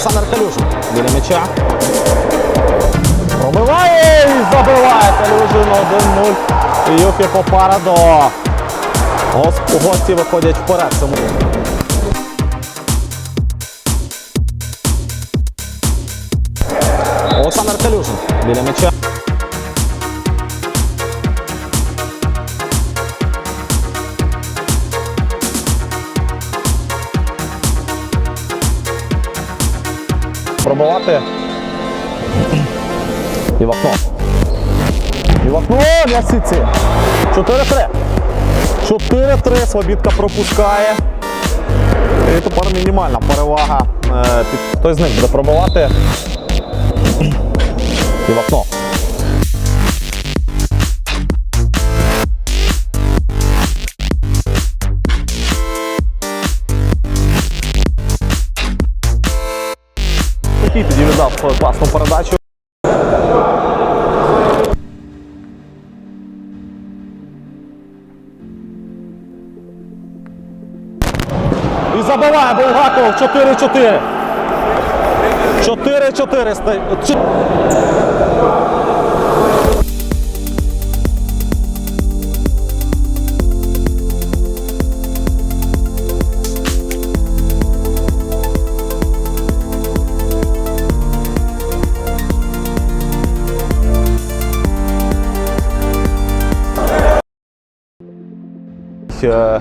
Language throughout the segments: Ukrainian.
Олександр Калюжин біля м'яча. Пробиває і забиває Калюжин 1-0. Юфі Юхі Попарадо. Гос- Гості виходять вперед. Цьому. Олександр Калюжин біля м'яча. Пробивати. І в окно. І в окно м'ясиці. Сіці. 4-3. 4-3. Свобідка пропускає. І тепер мінімальна перевага. Е, Хтось з них буде пробувати. І в окно. Віддав свою класну передачу. І забиває Булгаков 4-4. 4-4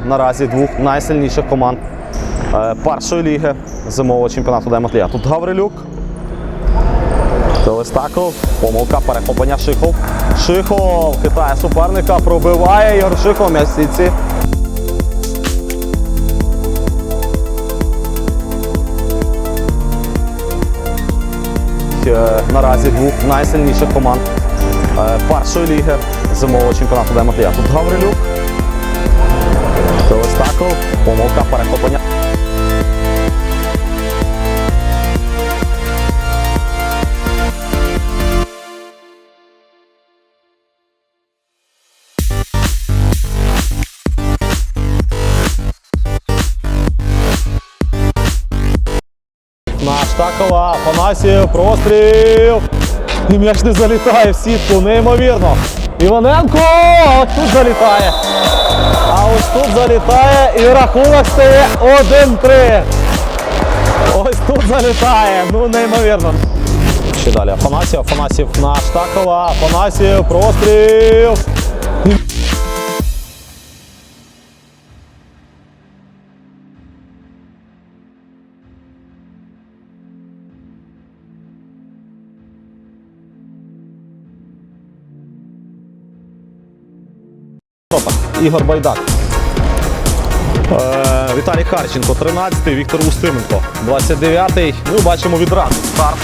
Наразі двох найсильніших команд е, першої ліги зимового чемпіонату Демотлія. Тут Гаврилюк. Телестаков. Помилка перехоплення Шихов. Шихов хитає суперника, пробиває Ігор Шихов сітці. Е, Наразі двох найсильніших команд е, першої ліги зимового чемпіонату Демотлія. Тут Гаврилюк. Телестаков. Помилка перехоплення. На Штакова, Афанасів, простріл. І м'яч не залітає в сітку, неймовірно. Іваненко! Тут залітає. А ось тут залітає і рахунок стає 1-3. Ось тут залітає. Ну, неймовірно. Ще далі. Афанасів, Афанасів на Штакова, Афанасів, простріл. Ігор Байдак. Е, Віталій Харченко, 13-й, Віктор Устименко, 29-й. Ну, бачимо відразу. Старт.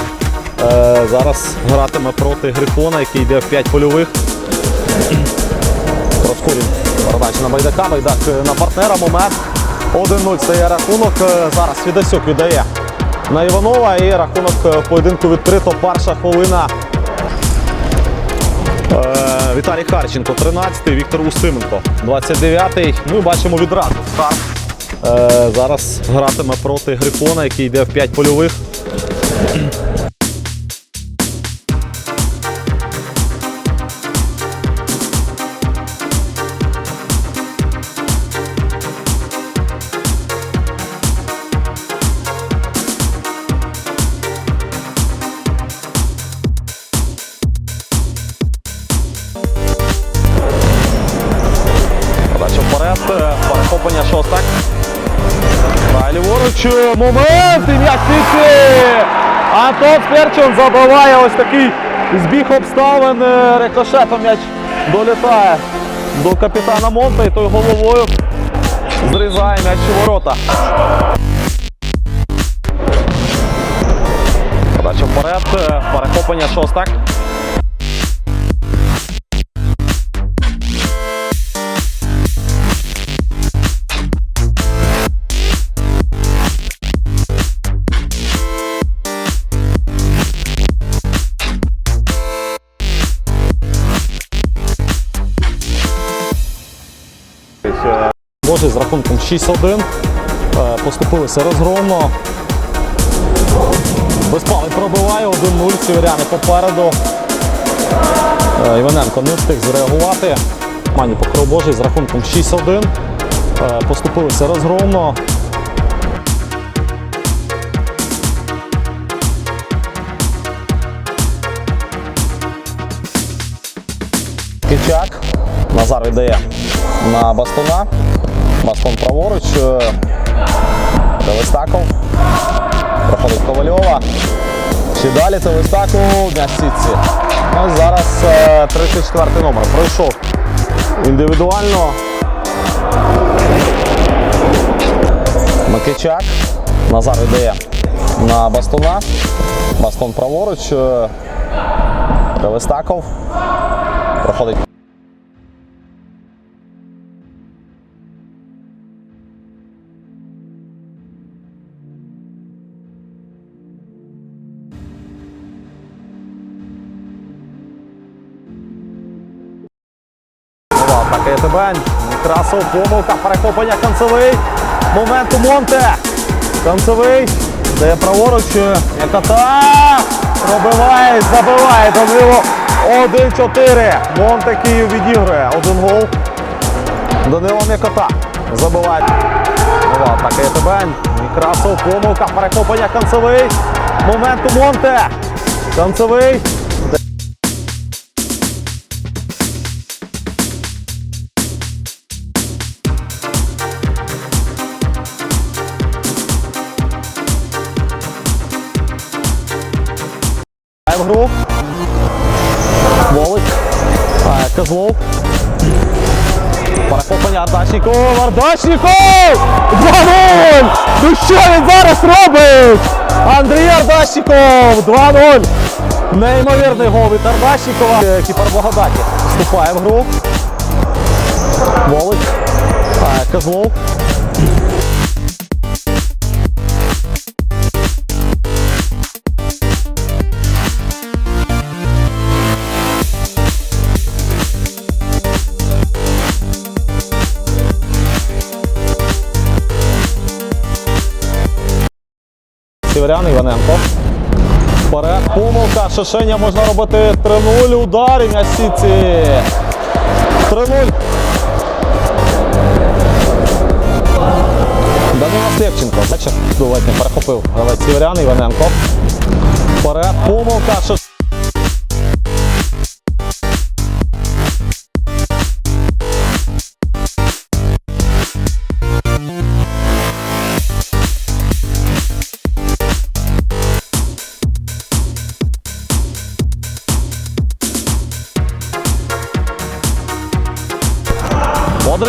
Е, зараз гратиме проти Грифона, який йде в 5 польових. Розкурін. Передача на Байдака. Байдак е, на партнера. Момент. 1-0 стає рахунок. Зараз Фідасюк віддає на Іванова. І рахунок в поєдинку відкрито. Перша хвилина. Е, Віталій Харченко, 13-й, Віктор Усименко, 29-й. Ми бачимо відразу. Старт. Е, зараз гратиме проти Грифона, який йде в 5 польових. Перехоплення шостак. Далі ліворуч. Момент! І м'яч Сіті! Антон Сперчен забиває ось такий збіг обставин. е, Рикошетом м'яч долітає до капітана Монта і той головою зрізає м'яч у ворота. Подача вперед, е, перехоплення шостак. Боже, з рахунком 6-1. Е, Поступилися розгромно. Безпалий пробиває 1-0. Сіверяни попереду. Е, Іваненко не встиг зреагувати. Мані покров Божий з рахунком 6-1. Е, Поступилися розгромно. Кичак. Назар віддає на бастуна. Бастун праворуч. Е, Телестаков. Проходить Ковальова. Ще далі Телестаков. М'яч сітці. Ну, зараз е, 34 номер. Пройшов індивідуально. Микичак. Назар віддає на бастуна. Бастон праворуч. Е, Телестаков. Проходить. Нова атака Красов, помилка, перехоплення Канцевий. Момент у Монте. Канцевий. Дає праворуч. Якота. Пробиває, забиває. Данило 1-4. Монте Київ відігрує. Один гол. Данило М'якота. Забиває. Нова атака ЄТБ. Красов, помилка, перехоплення Канцевий. Момент у Монте. Канцевий. Козлов. Перехоплення Ардашніков. Ардашніков! 2-0! Ну що він зараз робить? Андрій Ардашніков! 2-0! Неймовірний гол від Ардашнікова. Е, Кіпер Благодаті вступає в гру. Волик. А, Козлов. Помилка, можна робити 3-0, удар і в 3-0. Данило Слєвченко. Бачиш, не перехопив гравець Сіверян Іваненко. Вперед, помилка,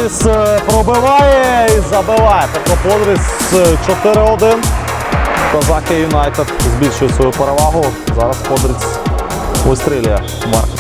Подріс е, пробиває і забиває. Петро Подріс е, 4-1. Козаки Юнайтед збільшує свою перевагу. Зараз Подріс вистрілює Марк.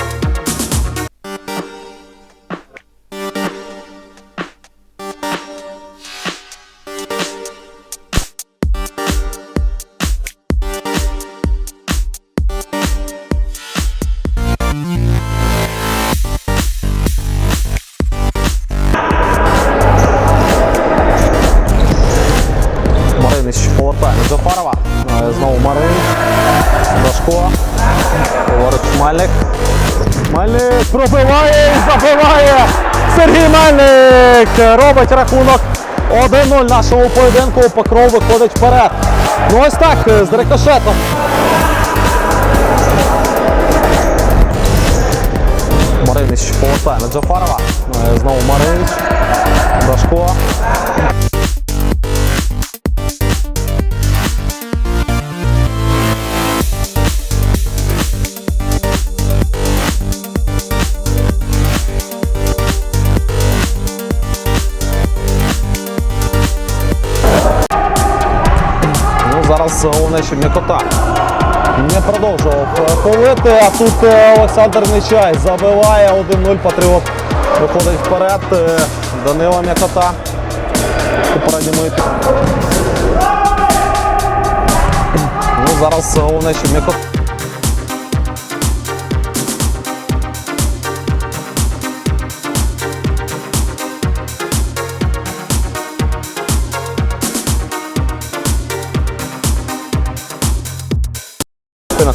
Знову Марин. Дашко. Говорить Мальник. Мальник пробиває і забиває. Сергій Мальник робить рахунок 1-0 нашому поєдинку. Покров виходить вперед. Ну ось так, е, з рикошетом. Маринич повертає на Джафарова. Е, Знову Маринич. Дашко. Головне, щоб м'якота не продовжував е, полити, а тут е, Олександр Нечай забиває 1-0 патріот. Виходить вперед. е, Данила м'якота. Ну, зараз головне, щоб м'якота.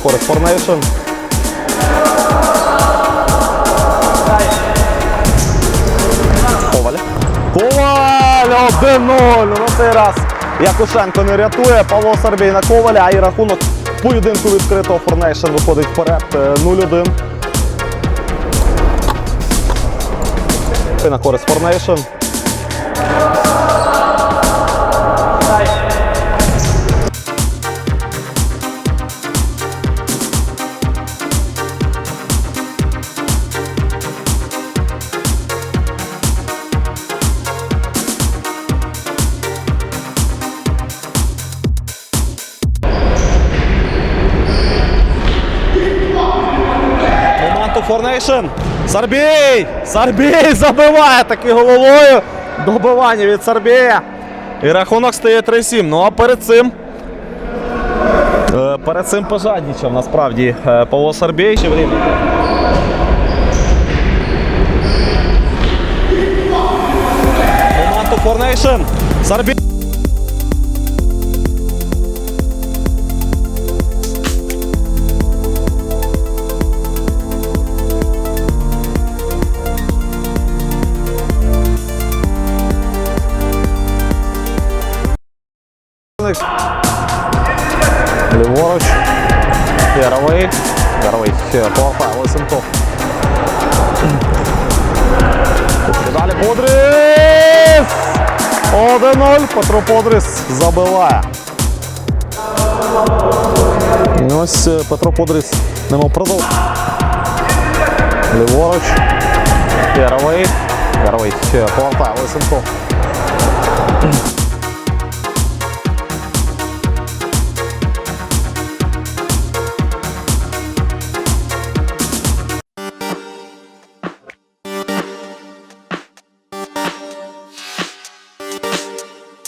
Користь Форнейшн. Коваль. Коваль 1-0. На раз Якушенко не рятує. Павло Сарбій на Коваля, і рахунок поєдинку відкритого Форнейшн виходить вперед е, 0-1. На користь Форнейшн. Форнейшн. Сарбій! Сарбій забиває таки головою. Добивання від Сарбія. І рахунок стає 3-7. Ну а перед цим. е, Перед цим пожаднічав насправді е, Павло Сарбій. Ще время. Моменту Форнейшн. Сарбій. Ліворуч. Яровий. Яровий. Повертає Лисенков. Далі Подрис! 1-0. Петро Подрис забиває. І ось е, Петро Подрис немов продовж. Ліворуч. Яровий. Яровий. Повертає Лисенков.